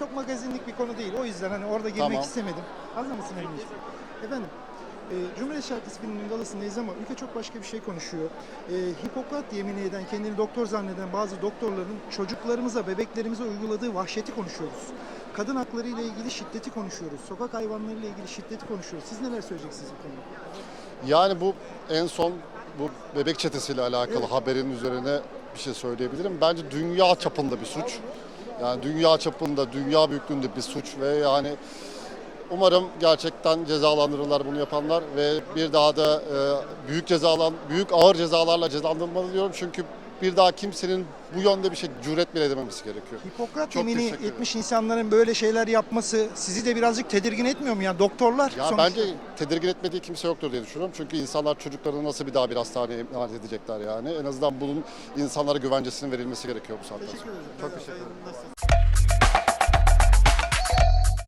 çok magazinlik bir konu değil. O yüzden hani orada girmek Tamam. istemedim. Hazır mısın Emre'ciğim? Efendim, e, Cumhuriyet Şarkısı filminin galasındayız ama ülke çok başka bir şey konuşuyor. E, Hipokrat yemini eden, kendini doktor zanneden bazı doktorların çocuklarımıza, bebeklerimize uyguladığı vahşeti konuşuyoruz. Kadın hakları ile ilgili şiddeti konuşuyoruz. Sokak hayvanları ile ilgili şiddeti konuşuyoruz. Siz neler söyleyeceksiniz bu konuda? Yani bu en son bu bebek çetesiyle alakalı haberin üzerine bir şey söyleyebilirim. Bence dünya çapında bir suç. Yani dünya çapında, dünya büyüklüğünde bir suç ve yani umarım gerçekten cezalandırırlar bunu yapanlar ve bir daha da e, büyük cezalan büyük ağır cezalarla cezalandırılmalı diyorum. Çünkü bir daha kimsenin bu yönde bir şey cüret bile edememesi gerekiyor. Hipokrat Çok yemini teşekkür etmiş insanların böyle şeyler yapması sizi de birazcık tedirgin etmiyor mu? Yani doktorlar Ya sonuçta- bence tedirgin etmediği kimse yoktur diye düşünüyorum. Çünkü insanlar çocuklarını nasıl bir daha bir hastaneye emanet edecekler yani. En azından bunun insanlara güvencesinin verilmesi gerekiyor bu saatten sonra. Teşekkür ederim. Çok teşekkür ederim.